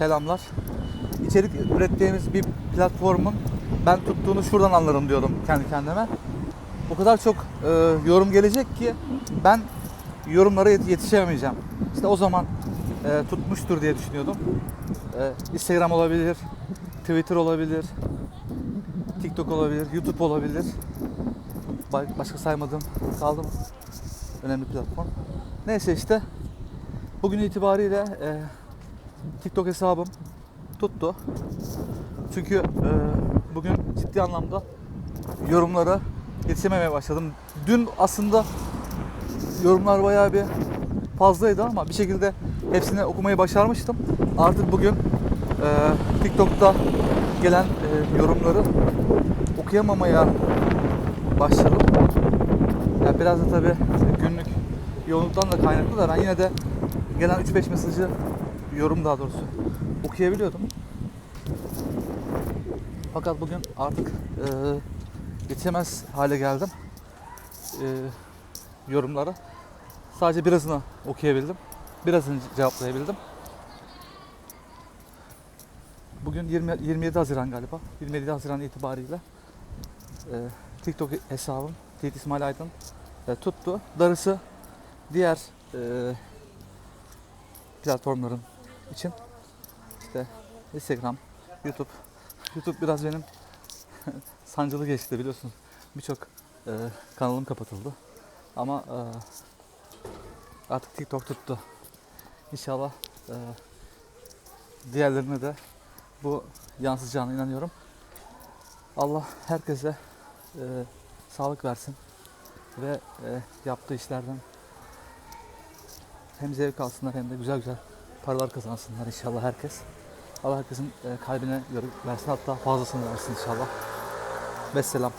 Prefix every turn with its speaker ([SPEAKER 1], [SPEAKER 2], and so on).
[SPEAKER 1] selamlar. İçerik ürettiğimiz bir platformun ben tuttuğunu şuradan anlarım diyorum kendi kendime. O kadar çok e, yorum gelecek ki ben yorumlara yet- yetişemeyeceğim. İşte o zaman e, tutmuştur diye düşünüyordum. E, Instagram olabilir, Twitter olabilir, TikTok olabilir, YouTube olabilir. Ba- Başka saymadığım kaldı mı? Önemli platform. Neyse işte bugün itibariyle e, TikTok hesabım tuttu. Çünkü e, bugün ciddi anlamda yorumlara yetişememeye başladım. Dün aslında yorumlar bayağı bir fazlaydı ama bir şekilde hepsini okumayı başarmıştım. Artık bugün e, TikTok'ta gelen e, yorumları okuyamamaya başladım. Ya biraz da tabii günlük yoğunluktan da kaynaklı da ben yine de gelen 3-5 mesajı yorum daha doğrusu okuyabiliyordum. Fakat bugün artık e, yetişemez hale geldim. E, yorumlara. Sadece birazını okuyabildim. Birazını cevaplayabildim. Bugün 20, 27 Haziran galiba. 27 Haziran itibariyle e, TikTok hesabım Tiyit İsmail Aydın e, tuttu. Darısı diğer e, platformların için işte Instagram, YouTube. YouTube biraz benim sancılı geçti biliyorsunuz. Birçok e, kanalım kapatıldı. Ama e, artık TikTok tuttu. İnşallah e, diğerlerine de bu yansıyacağına inanıyorum. Allah herkese e, sağlık versin ve e, yaptığı işlerden hem zevk alsınlar hem de güzel güzel paralar kazansınlar inşallah herkes. Allah herkesin e, kalbine göre versin hatta fazlasını versin inşallah. Vesselam.